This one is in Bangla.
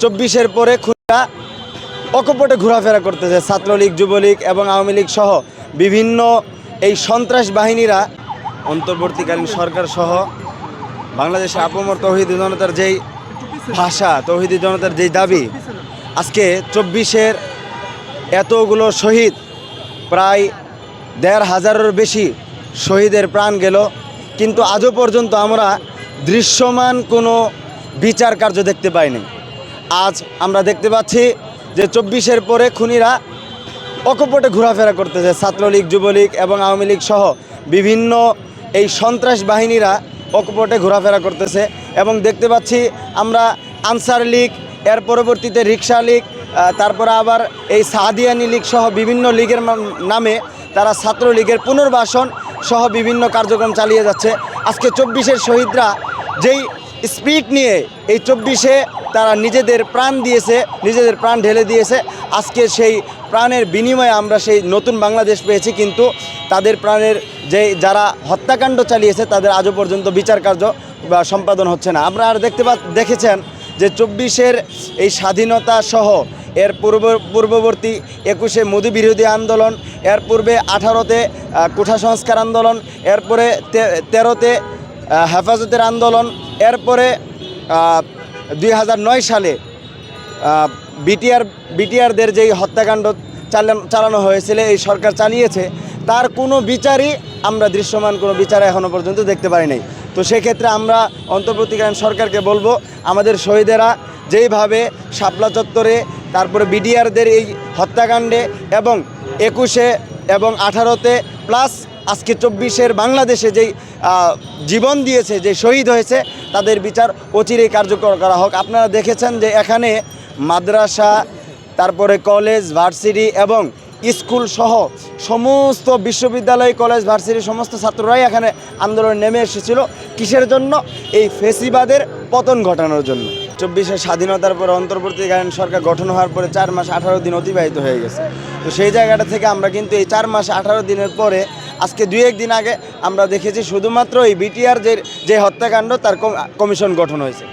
চব্বিশের পরে খুলনা অকপটে ঘোরাফেরা করতেছে ছাত্রলীগ, যুবলীগ এবং আওয়ামী লীগ সহ বিভিন্ন এই সন্ত্রাস বাহিনীরা। অন্তর্বর্তীকালীন সরকার সহ বাংলাদেশে আপমর তৌহিদি জনতার যেই ভাষা, তৌহিদি জনতার যেই দাবি, আজকে চব্বিশের এতগুলো শহীদ, প্রায় দেড় হাজারের বেশি শহীদের প্রাণ গেল। কিন্তু আজও পর্যন্ত আমরা দৃশ্যমান কোনো বিচার কার্য দেখতে পাইনি। আজ আমরা দেখতে পাচ্ছি যে চব্বিশের পরে খুনিরা অকপটে ঘোরাফেরা করতেছে, ছাত্রলীগ, যুবলীগ এবং আওয়ামী লীগ সহ বিভিন্ন এই সন্ত্রাস বাহিনীরা অকপটে ঘোরাফেরা করতেছে এবং দেখতে পাচ্ছি আমরা আনসার লীগ, এর পরবর্তীতে রিক্সা লীগ তারপরে আবার এই সাহাদিয়ানি লীগ সহ বিভিন্ন লীগের নামে তারা ছাত্রলীগের পুনর্বাসন সহ বিভিন্ন কার্যক্রম চালিয়ে যাচ্ছে। আজকে চব্বিশের শহীদরা যেই স্পিড নিয়ে এই চব্বিশে তারা নিজেদের প্রাণ দিয়েছে, নিজেদের প্রাণ ঢেলে দিয়েছে। আজকে সেই প্রাণের বিনিময়ে আমরা সেই নতুন বাংলাদেশ পেয়েছি, কিন্তু তাদের প্রাণের যে যারা হত্যাকাণ্ড চালিয়েছে, তাদের আজও পর্যন্ত বিচার কার্য সম্পাদন হচ্ছে না। আপনারা আর দেখতে পা দেখেছেন যে চব্বিশের এই স্বাধীনতা সহ এর পূর্ব, পূর্ববর্তী একুশে মোদী বিরোধী আন্দোলন, এর পূর্বে আঠারোতে কোঠা সংস্কার আন্দোলন, এরপরে তেরোতে হেফাজতের আন্দোলন, এরপরে দুই হাজার নয় সালে বিটিআর, বিটিআরদের যেই হত্যাকাণ্ড চালানো হয়েছিল, এই সরকার চালিয়েছে, তার কোনো বিচারই আমরা দৃশ্যমান কোনো বিচার এখনও পর্যন্ত দেখতে পারি নাই। তো সেক্ষেত্রে আমরা অন্তর্বর্তীকালীন সরকারকে বলব, আমাদের শহীদেরা যেইভাবে শাপলা চত্বরে, তারপরে বিডিআরদের এই হত্যাকাণ্ডে এবং একুশে এবং আঠারোতে প্লাস আজকে চব্বিশের বাংলাদেশে যেই জীবন দিয়েছে, যে শহীদ হয়েছে, তাদের বিচার অচিরেই কার্যকর করা হোক। আপনারা দেখেছেন যে এখানে মাদ্রাসা, তারপরে কলেজ, ভার্সিটি এবং স্কুল সহ সমস্ত বিশ্ববিদ্যালয়, কলেজ, ভার্সিটি সমস্ত ছাত্ররাই এখানে আন্দোলনে নেমে এসেছিল। কিসের জন্য? এই ফেসিবাদের পতন ঘটানোর জন্য। চব্বিশের স্বাধীনতার পরে অন্তর্বর্তীকালীন সরকার গঠন হওয়ার পরে চার মাস আঠারো দিন অতিবাহিত হয়ে গেছে। তো সেই জায়গাটা থেকে আমরা কিন্তু এই চার মাস আঠারো দিনের পরে আজকে দুই একদিন আগে আমরা দেখেছি শুধুমাত্র এই বিটিআর যে যে হত্যাকাণ্ড, তার কমিশন গঠন হয়েছে।